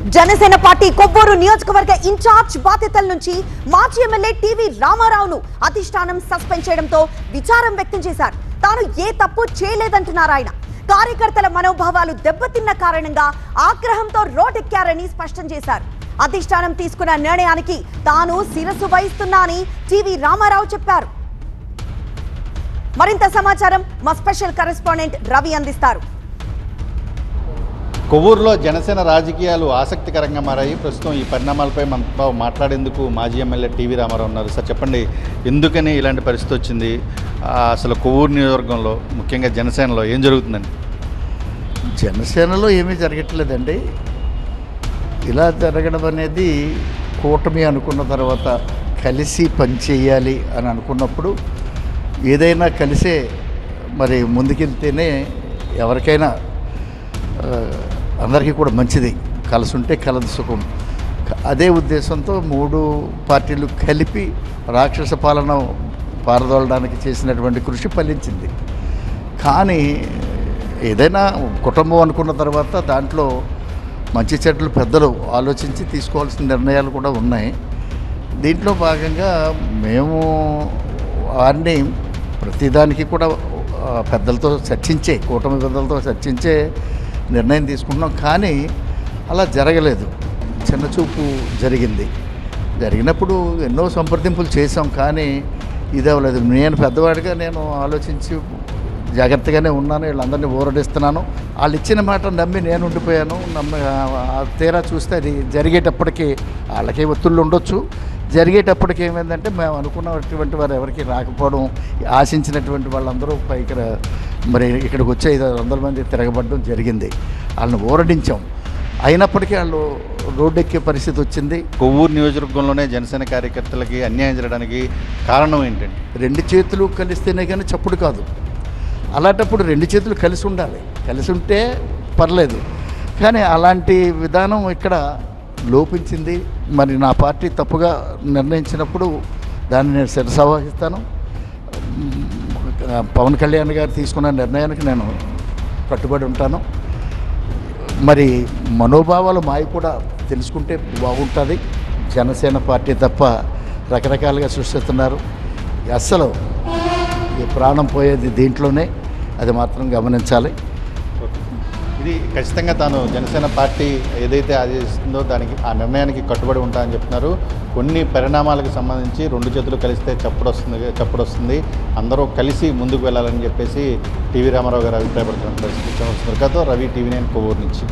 Janasena party Kovvur నియోజకవర్గ incharge బాధ్యతల నుంచి మాజీ ఎమ్మెల్యే టీవీ రామారావును అధిష్టానం సస్పెండ్ చేయడంతో విచారం వ్యక్తం చేశారు. తాను ఏ తప్పు చేయలేదంటున్నారు ఆయన. కార్యకర్తల మనోభావాలు దెబ్బతిన్న కారణంగా ఆగ్రహంతో రోడ్డెక్కారని స్పష్టం చేశారు. అధిష్టానం తీసుకున్న నిర్ణయానికి తాను శిరస్సు వహిస్తున్నా అని టీవీ రామారావు చెప్పారు. మరింత సమాచారం మా స్పెషల్ కరెస్పాండెంట్ రవి అందిస్తారు. కొవ్వూరులో జనసేన రాజకీయాలు ఆసక్తికరంగా మారాయి. ప్రస్తుతం ఈ పరిణామాలపై మనతో మాట్లాడేందుకు మాజీ ఎమ్మెల్యే టీవీ రామారావు ఉన్నారు. సార్ చెప్పండి ఎందుకని ఇలాంటి పరిస్థితి వచ్చింది? అసలు కొవ్వూరు నియోజకవర్గంలో ముఖ్యంగా జనసేనలో ఏం జరుగుతుందండి? జనసేనలో ఏమీ జరగట్లేదండి. ఇలా జరగడం అనేది కూటమి అనుకున్న తర్వాత కలిసి పనిచేయాలి అని అనుకున్నప్పుడు ఏదైనా కలిసే మరి ముందుకెళ్తేనే ఎవరికైనా అందరికీ కూడా మంచిది. కలిసి ఉంటే కలదు సుఖం. అదే ఉద్దేశంతో మూడు పార్టీలు కలిపి రాక్షస పాలన పారదోలడానికి చేసినటువంటి కృషి ఫలించింది. కానీ ఏదైనా కుటుంబం అనుకున్న తర్వాత దాంట్లో మంచి చెడ్డలు పెద్దలు ఆలోచించి తీసుకోవాల్సిన నిర్ణయాలు కూడా ఉన్నాయి. దీంట్లో భాగంగా మేము వారిని ప్రతిదానికి కూడా పెద్దలతో చర్చించే కూటమి పెద్దలతో చర్చించే నిర్ణయం తీసుకుంటున్నాం కానీ అలా జరగలేదు. చిన్నచూపు జరిగింది. జరిగినప్పుడు ఎన్నో సంప్రదింపులు చేసాం కానీ ఇది అవ్వలేదు. నేను పెద్దవాడిగా నేను ఆలోచించి జాగ్రత్తగానే ఉన్నాను వీళ్ళందరినీ ఊరడిస్తున్నాను. వాళ్ళు ఇచ్చిన మాట నమ్మి నేను ఉండిపోయాను. నమ్మి ఆ తీరా చూస్తే అది జరిగేటప్పటికి వాళ్ళకే ఒత్తిళ్ళు ఉండొచ్చు. జరిగేటప్పటికి ఏమైందంటే మేము అనుకున్నటువంటి వారు ఎవరికి రాకపోవడం ఆశించినటువంటి వాళ్ళందరూ పైకి మరి ఇక్కడికి వచ్చి ఐదు వందల మంది తిరగబడడం జరిగింది. వాళ్ళని ఊరడించాం అయినప్పటికీ వాళ్ళు రోడ్డు ఎక్కే పరిస్థితి వచ్చింది. కొవ్వూరు నియోజకవర్గంలోనే జనసేన కార్యకర్తలకి అన్యాయం జరగడానికి కారణం ఏంటండి? రెండు చేతులు కలిస్తేనే కానీ చప్పుడు కాదు. అలాంటప్పుడు రెండు చేతులు కలిసి ఉండాలి. కలిసి ఉంటే పర్లేదు. కానీ అలాంటి విధానం ఇక్కడ లోపించింది. మరి నా పార్టీ తప్పుగా నిర్ణయించినప్పుడు దాన్ని నేను శిరసావహిస్తాను. పవన్ కళ్యాణ్ గారు తీసుకున్న నిర్ణయానికి నేను కట్టుబడి ఉంటాను. మరి మనోభావాలు మావి కూడా తెలుసుకుంటే బాగుంటుంది. జనసేన పార్టీ తప్ప రకరకాలుగా సృష్టిస్తున్నారు. అస్సలు ఈ ప్రాణం పోయేది దీంట్లోనే. అది మాత్రం గమనించాలి. ఇది ఖచ్చితంగా తాను జనసేన పార్టీ ఏదైతే ఆదేశిస్తుందో దానికి ఆ నిర్ణయానికి కట్టుబడి ఉంటా అని చెప్తున్నారు. కొన్ని పరిణామాలకు సంబంధించి రెండు చేతులు కలిస్తే చప్పుడు వస్తుంది చప్పుడు వస్తుంది అందరూ కలిసి ముందుకు వెళ్ళాలని చెప్పేసి టీవీ రామారావు గారు అభిప్రాయపడుతున్న పరిస్థితి రవి టీవీ నైన్ కొవ్వూరు నుంచి.